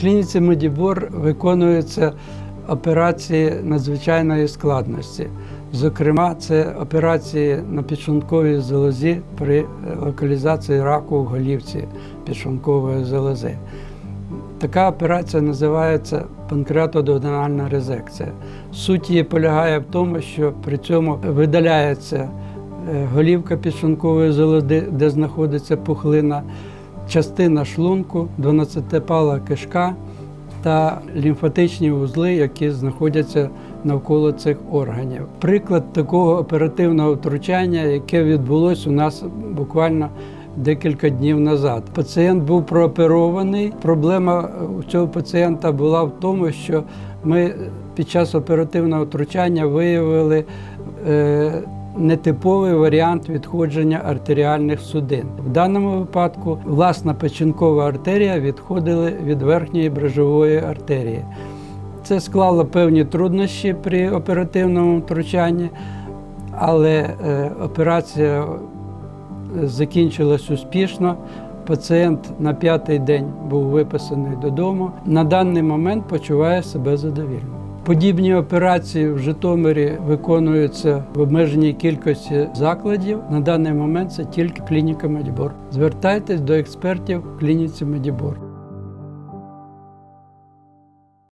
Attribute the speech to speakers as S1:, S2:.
S1: Клініці Медібор виконуються операції надзвичайної складності. Зокрема, це операції на підшлунковій залозі при локалізації раку в голівці підшлункової залози. Така операція називається панкреатодональна резекція. Суть її полягає в тому, що при цьому видаляється е, голівка підшлункової залози, де знаходиться пухлина, частина шлунку, 12-пала кишка та лімфатичні вузли, які знаходяться навколо цих органів. Приклад такого оперативного втручання, яке відбулось у нас буквально декілька днів назад. Пацієнт був прооперований. Проблема у цього пацієнта була в тому, що ми під час оперативного втручання виявили е, нетиповий варіант відходження артеріальних судин. В даному випадку власна печінкова артерія відходила від верхньої брежової артерії. Це склало певні труднощі при оперативному втручанні, але е, операція закінчилась успішно. Пацієнт на п'ятий день був виписаний додому. На даний момент почуває себе задовільно. Подібні операції в Житомирі виконуються в обмеженій кількості закладів. На даний момент це тільки клініка Медібор. Звертайтесь до експертів в клініці Медібор.